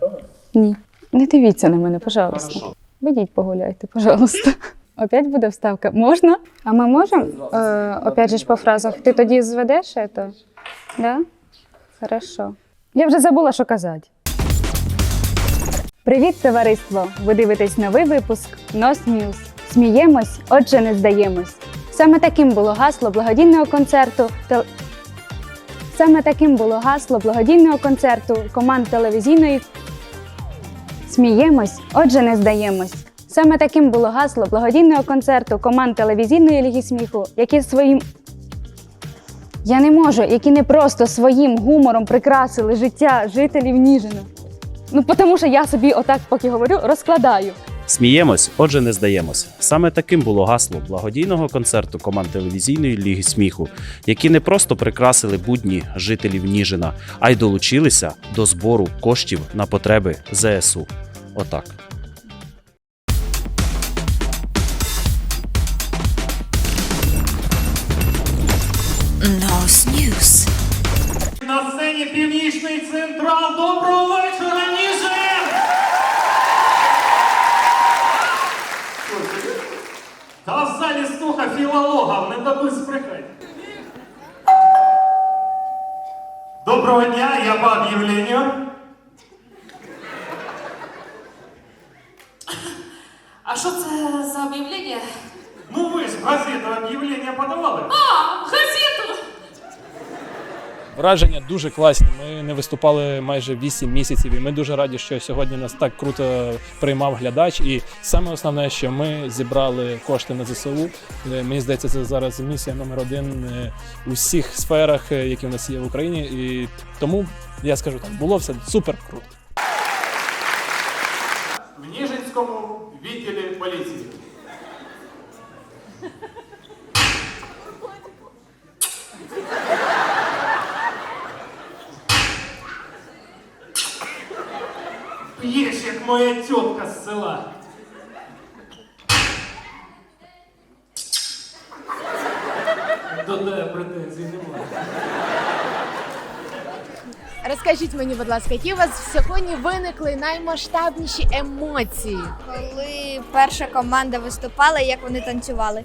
готова? Ні. Не дивіться на мене, пожалуйста. Вийдіть погуляйте, пожалуйста. Опять буде вставка? Можна? А ми можемо, е, опять же ж по фразах, ти тоді зведеш це? Да? Хорошо. Я вже забула, що казати. Привіт, товариство! Ви дивитесь новий випуск Нос News. Сміємось, отже, не здаємось. Саме таким було гасло благодійного концерту. Тел... Саме таким було гасло благодійного концерту команд телевізійної Сміємось, отже, не здаємось. Саме таким було гасло благодійного концерту команд телевізійної ліги сміху, які своїм. Я не можу, які не просто своїм гумором прикрасили життя жителів Ніжина. Ну, тому що я собі отак, поки говорю, розкладаю. Сміємось, отже, не здаємось. Саме таким було гасло благодійного концерту команд телевізійної ліги сміху, які не просто прикрасили будні жителів Ніжина, а й долучилися до збору коштів на потреби ЗСУ. Отак. News. На сцені Північний Централ. Доброго вечора, Та в залі стуха філологам не дадуть сприхати. Доброго дня, я по об'явленню. А що це за об'явлення? Ну ви ж в газету об'явлення подавали. А! Враження дуже класні. Ми не виступали майже 8 місяців, і ми дуже раді, що сьогодні нас так круто приймав глядач. І саме основне, що ми зібрали кошти на ЗСУ. Е, Мені здається, це зараз місія номер один е, у всіх сферах, е, які в нас є в Україні. І тому я скажу так, було все супер круто. В Ніжинському відділі поліції. П'єш, як моя тітка з села. До тебе претензій немає. Розкажіть мені, будь ласка, які у вас сьогодні виникли наймасштабніші емоції? Коли перша команда виступала, як вони танцювали.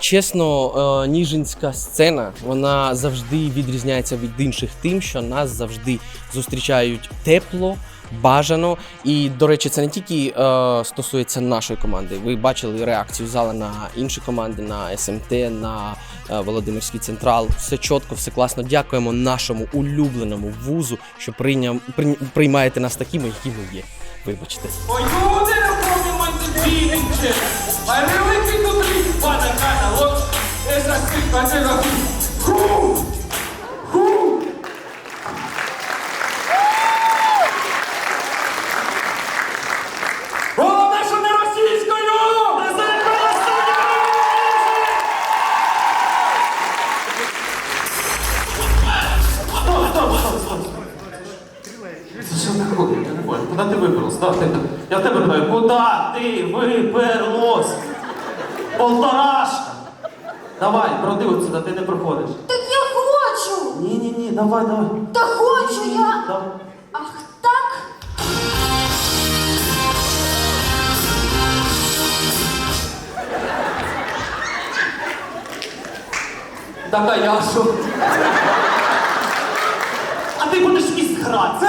Чесно, е, ніжинська сцена вона завжди відрізняється від інших тим, що нас завжди зустрічають тепло, бажано. І, до речі, це не тільки е, стосується нашої команди. Ви бачили реакцію зала на інші команди, на СМТ, на е, Володимирський централ. Все чітко, все класно. Дякуємо нашому улюбленому вузу, що прийняв, прийм- приймаєте нас такими, які ми є. Вибачте. Who? Who? Головне, що не російською! Що таке? Я не понял. Куда ти вибралась? Я в тебе питаю, куда ти вибралась? Полторашка! Давай, проди отсюда, ти не проходиш. Так я хочу! Ні, ні, давай, давай. Та хочу я! Давай. Ах так? Так, а я що? А ти будеш міст грати.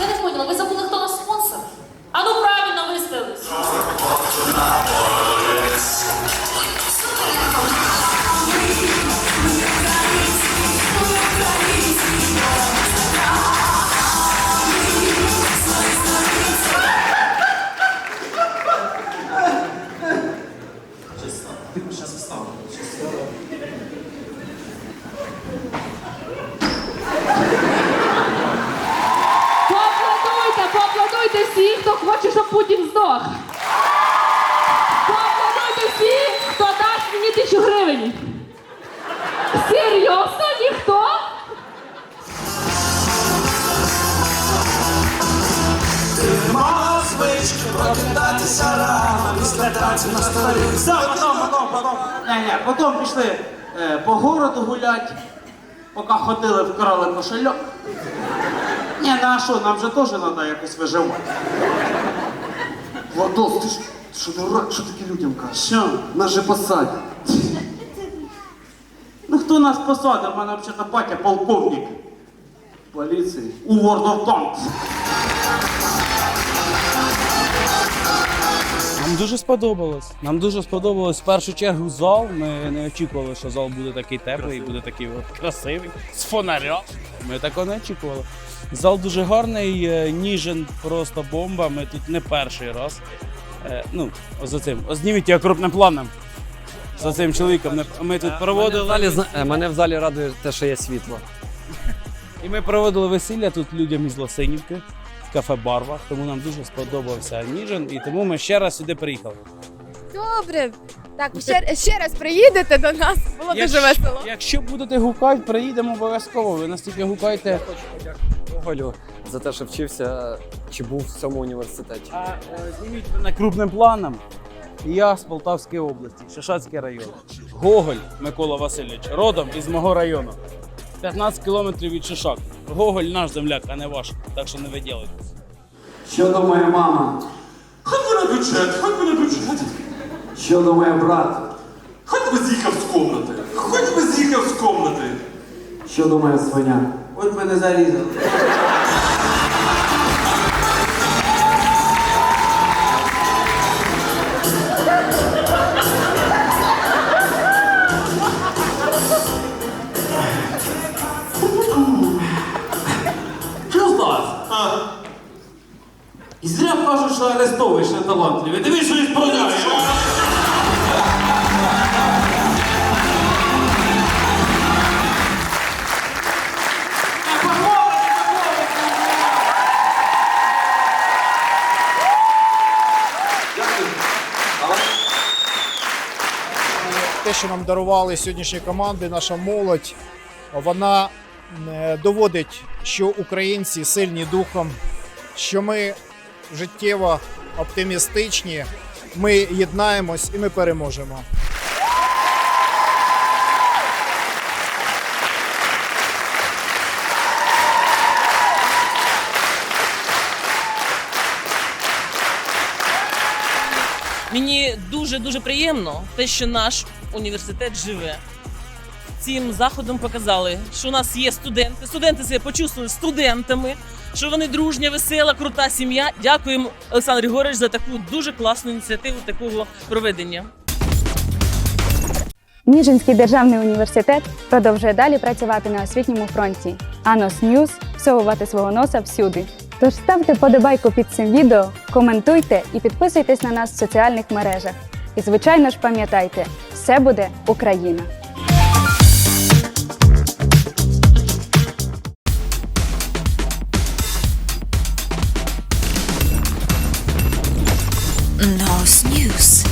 Я не поняла, ви забули, хто Серйозно ніхто? Мала звичка прокидатися рано, після на столі. Все, потом, потом, потом. Не, не, потом пішли е, по городу гулять, поки ходили, вкрали кошельок. Не, на ну, що, нам же теж треба якось виживати. Владос, ти ж ти що дурак, що таке людям кажеш? Що? Нас же посадять. Хто нас посадив? У мене взагалі батя полковник Поліції. у World of Tanks. Нам дуже сподобалось. Нам дуже сподобалось в першу чергу зал. Ми не очікували, що зал буде такий теплий, і буде такий от красивий, з фонарем. Ми такого не очікували. Зал дуже гарний, е, Ніжин просто бомба. Ми тут не перший раз. Е, Ну, за цим. Зніміть його крупним планом. За цим чоловіком. Не- Ми тут проводили. Мене в залі радує те, що є світло. І ми проводили весілля тут людям із Лосинівки в кафе Барва. Тому нам дуже сподобався Ніжин, і тому ми ще раз сюди приїхали. Добре. Так, ще, ще раз приїдете до нас. Було дуже весело. Якщо будете гукати, приїдемо обов'язково. Ви настільки гукайте. Гоголю за те, що вчився чи був в цьому університеті. А е, зніміть мене крупним планом. Я з Полтавської області, Шишацький район. Гоголь Микола Васильович, родом із мого району. 15 кілометрів від Шишак. Гоголь наш земляк, а не ваш. Так що не виділитесь. Що думає мама? Би на бюджет, би на бюджет. Що думає брат? Хоч би з'їхав з комнати. Хоч би з'їхав з комнати. Що думає свиня? От мене зарізали. Стас? І зря кажуть, що арестовуєш на талантливі. Дивись, що він справляє. те, що нам дарували сьогоднішні команди, наша молодь, вона доводить, що українці сильні духом, що ми життєво оптимістичні, ми єднаємось і ми переможемо. Мені дуже дуже приємно те, що наш університет живе. Цим заходом показали, що у нас є студенти. Студенти себе почувствували студентами, що вони дружня, весела, крута сім'я. Дякуємо, Олександр Григорович, за таку дуже класну ініціативу такого проведення. Ніжинський державний університет продовжує далі працювати на освітньому фронті. Анос Ньюз всовувати свого носа всюди. Тож ставте подобайку під цим відео, коментуйте і підписуйтесь на нас в соціальних мережах. І, звичайно ж, пам'ятайте, все буде Україна! Nose News.